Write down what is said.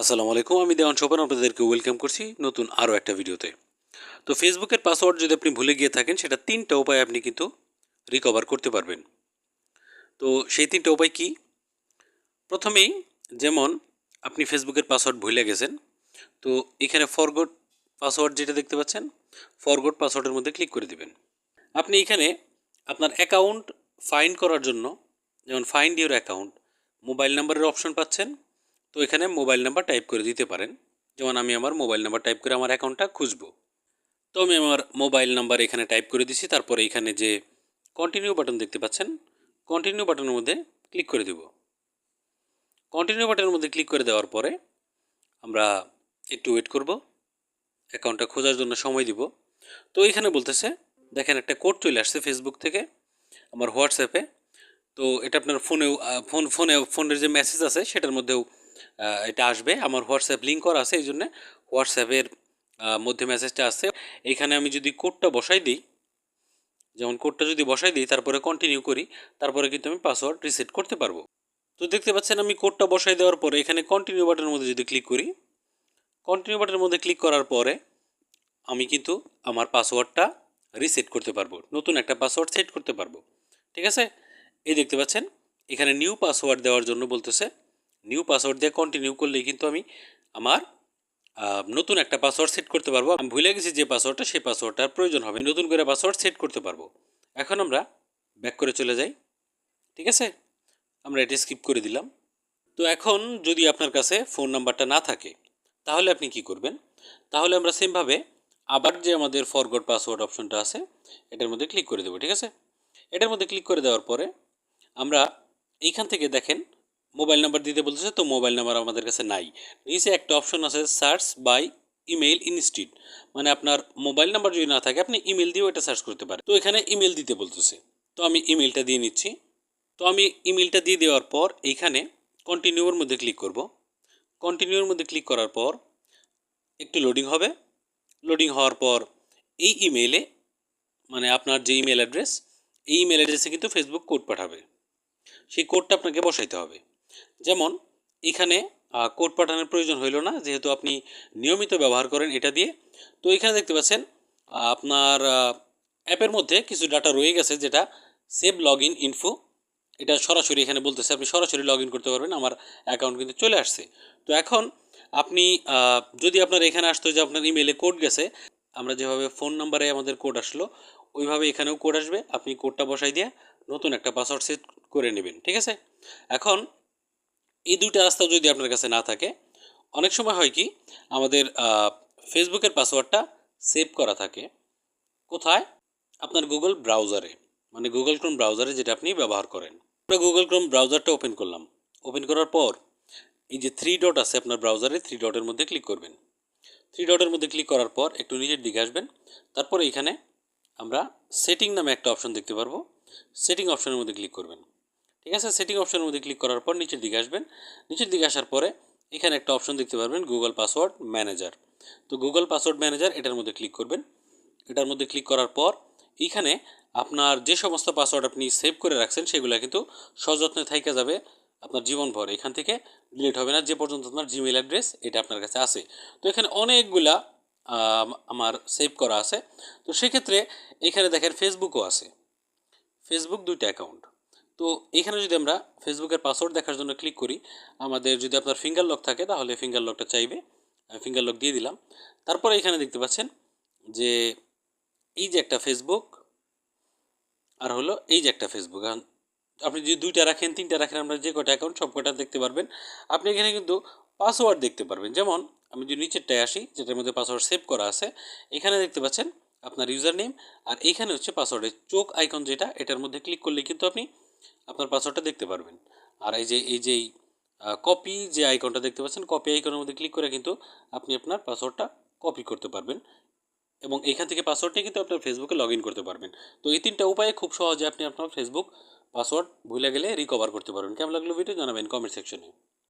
আসসালামু আলাইকুম, আমি দেওয়ান সোপান, আপনাদেরকে ওয়েলকাম করছি নতুন আরও একটা ভিডিওতে। তো ফেসবুকের পাসওয়ার্ড যদি আপনি ভুলে গিয়ে থাকেন, সেটা তিনটা উপায় আপনি কিন্তু রিকভার করতে পারবেন। তো সেই তিনটা উপায় কি? প্রথমেই, যেমন আপনি ফেসবুকের পাসওয়ার্ড ভুলে গেছেন, তো এখানে ফরগট পাসওয়ার্ড যেটা দেখতে পাচ্ছেন ফরগট পাসওয়ার্ডের মধ্যে ক্লিক করে দিবেন। আপনি এখানে আপনার অ্যাকাউন্ট ফাইন্ড করার জন্য, যেমন ফাইন্ড ইউর অ্যাকাউন্ট মোবাইল নাম্বারের অপশন পাচ্ছেন তো এখানে মোবাইল নাম্বার টাইপ করে দিতে পারেন। যেমন আমি আমার মোবাইল নাম্বার টাইপ করে আমার অ্যাকাউন্টটা খুঁজবো। তো আমি আমার মোবাইল নাম্বার এখানে টাইপ করে দিছি। তারপরে এখানে যে কন্টিনিউ বাটন দেখতে পাচ্ছেন কন্টিনিউ বাটনের মধ্যে ক্লিক করে দেব। কন্টিনিউ বাটনের মধ্যে ক্লিক করে দেওয়ার পরে আমরা একটু ওয়েট করব। অ্যাকাউন্টটা খোঁজার জন্য সময় দিব। তো এখানে বলতেছে, দেখেন একটা কোড চলে আসছে ফেসবুক থেকে, আমার হোয়াটসঅ্যাপে তো এটা আপনার ফোনেও ফোন ফোনে ফোনের যে মেসেজ আছে, সেটার মধ্যেও এটা আসবে। আমার হোয়াটসঅ্যাপ লিঙ্ক করা আছে এই জন্যে হোয়াটসঅ্যাপের মধ্যে মেসেজটা আসছে এইখানে আমি যদি কোডটা বসাই দিই, যেমন কোডটা যদি বসাই দিই, তারপরে কন্টিনিউ করি, তারপরে কিন্তু আমি পাসওয়ার্ড রিসেট করতে পারব। তো দেখতে পাচ্ছেন, আমি কোডটা বসাই দেওয়ার পরে এখানে কন্টিনিউ বাটনের মধ্যে যদি ক্লিক করি কন্টিনিউ বাটনের মধ্যে ক্লিক করার পরে আমি কিন্তু আমার পাসওয়ার্ডটা রিসেট করতে পারব। নতুন একটা পাসওয়ার্ড সেট করতে পারব। ঠিক আছে? এই দেখতে পাচ্ছেন, এখানে নিউ পাসওয়ার্ড দেওয়ার জন্য বলতেছে নিউ পাসওয়ার্ড দিয়ে কন্টিনিউ করলেই কিন্তু আমি আমার নতুন একটা পাসওয়ার্ড সেট করতে পারব। আমি ভুলে গেছি যে পাসওয়ার্ডটা সেই পাসওয়ার্ডটার প্রয়োজন হবে নতুন করে পাসওয়ার্ড সেট করতে পারব। এখন আমরা ব্যাক করে চলে যাই। ঠিক আছে? আমরা এটা স্কিপ করে দিলাম। তো এখন যদি আপনার কাছে ফোন নাম্বারটা না থাকে, তাহলে আপনি কি করবেন? তাহলে আমরা সেমভাবে আবার যে আমাদের ফরগড পাসওয়ার্ড অপশনটা আছে, এটার মধ্যে ক্লিক করে দেবো। ঠিক আছে? এটার মধ্যে ক্লিক করে দেওয়ার পরে আমরা এইখান থেকে দেখেন মোবাইল নাম্বার দিতে বলতেছে, তো মোবাইল নাম্বার আমাদের কাছে নাই। নিচে একটা অপশন আছে সার্চ বাই ইমেল ইনস্টিট মানে আপনার মোবাইল নাম্বার যদি না থাকে, আপনি ইমেল দিয়েও এটা সার্চ করতে পারেন। তো এখানে ইমেল দিতে বলতেছে। তো আমি ইমেলটা দিয়ে নিচ্ছি। তো আমি ইমেলটা দিয়ে দেওয়ার পর এইখানে কন্টিনিউর মধ্যে ক্লিক করব। কন্টিনিউর মধ্যে ক্লিক করার পর একটু লোডিং হবে। লোডিং হওয়ার পর এই ইমেইলে মানে আপনার যে ইমেল অ্যাড্রেস এই ইমেল অ্যাড্রেসে কিন্তু ফেসবুক কোড পাঠাবে। সেই কোডটা আপনাকে বসাইতে হবে। যেমন, এখানে কোড পাঠানোর প্রয়োজন হইল না, যেহেতু আপনি নিয়মিত ব্যবহার করেন এটা দিয়ে। তো এখানে দেখতে পাচ্ছেন, আপনার অ্যাপের মধ্যে কিছু ডাটা রয়ে গেছে যেটা সেভ লগ ইন ইনফো এটা সরাসরি এখানে বলতেছে, আপনি সরাসরি লগ করতে পারবেন, আমার অ্যাকাউন্ট কিন্তু চলে আসছে। তো এখন আপনি যদি আপনার এখানে আসতো যে আপনার ইমেলে কোড গেছে, আমরা যেভাবে ফোন নাম্বারে আমাদের কোড আসলো, ওইভাবে এখানেও কোড আসবে, আপনি কোডটা বসাই দিয়ে নতুন একটা পাসওয়ার্ড সেট করে নেবেন, ঠিক আছে? এখন এই দুইটা রাস্তা যদি আপনার কাছে না থাকে, অনেক সময় হয় কি, আমাদের ফেসবুকের পাসওয়ার্ডটা সেভ করা থাকে। কোথায়? আপনার গুগল ব্রাউজারে মানে গুগল ক্রোম ব্রাউজারে যেটা আপনি ব্যবহার করেন। আমরা গুগল ক্রোম ব্রাউজারটা ওপেন করলাম। ওপেন করার পর এই যে থ্রি ডট আছে আপনার ব্রাউজারে থ্রি ডটের মধ্যে ক্লিক করবেন। থ্রি ডটের মধ্যে ক্লিক করার পর একটু নিচের দিকে আসবেন। তারপর এইখানে আমরা সেটিং নামে একটা অপশন দেখতে পারব। সেটিং অপশনের মধ্যে ক্লিক করবেন। ঠিক আছে? সেটিং অপশনের মধ্যে ক্লিক করার পর নিচের দিকে আসবেন। নিচের দিকে আসার পরে এখানে একটা অপশন দেখতে পারবেন গুগল পাসওয়ার্ড ম্যানেজার তো গুগল পাসওয়ার্ড ম্যানেজার এটার মধ্যে ক্লিক করবেন। এটার মধ্যে ক্লিক করার পর এখানে আপনার যে সমস্ত পাসওয়ার্ড আপনি সেভ করে রাখছেন, সেগুলো কিন্তু সযত্নে থাইকা যাবে আপনার জীবনভর। এখান থেকে ডিলিট হবে না, যে পর্যন্ত আপনার জিমেল অ্যাড্রেস এটা আপনার কাছে আছে। তো এখানে অনেকগুলা আমার সেভ করা আছে। তো সেক্ষেত্রে এখানে দেখেন ফেসবুকও আছে। ফেসবুক দুইটা অ্যাকাউন্ট তো এখানে যদি আমরা ফেসবুকের পাসওয়ার্ড দেখার জন্য ক্লিক করি, আমাদের যদি আপনার ফিঙ্গার লক থাকে, তাহলে ফিঙ্গার লকটা চাইবে। আমি ফিঙ্গার লক দিয়ে দিলাম। তারপরে এখানে দেখতে পাচ্ছেন যে এই যে একটা ফেসবুক আর হলো এই যে একটা ফেসবুক এখন আপনি যদি দুইটা রাখেন, তিনটা রাখেন, আপনার যে কটা অ্যাকাউন্ট সব কটা দেখতে পারবেন। আপনি এখানে কিন্তু পাসওয়ার্ড দেখতে পারবেন। যেমন আমি যদি নিচেরটায় আসি, যেটার মধ্যে পাসওয়ার্ড সেভ করা আছে, এখানে দেখতে পাচ্ছেন আপনার ইউজার নেম আর এইখানে হচ্ছে পাসওয়ার্ডের চোখ আইকন যেটা, এটার মধ্যে ক্লিক করলে কিন্তু আপনি আপনার পাসওয়ার্ডটা দেখতে পারবেন। আর এই যে এই যে কপি যে আইকনটা দেখতে পাচ্ছেন কপি আইকনের মধ্যে ক্লিক করে কিন্তু আপনি আপনার পাসওয়ার্ডটা কপি করতে পারবেন। এবং এখান থেকে পাসওয়ার্ডটি কিন্তু আপনার ফেসবুকে লগ করতে পারবেন। তো এই তিনটা উপায়ে খুব সহজে আপনি আপনার ফেসবুক পাসওয়ার্ড ভুলে গেলে রিকভার করতে পারবেন। কেমন লাগল ভিডিও জানাবেন কমেন্ট সেকশনে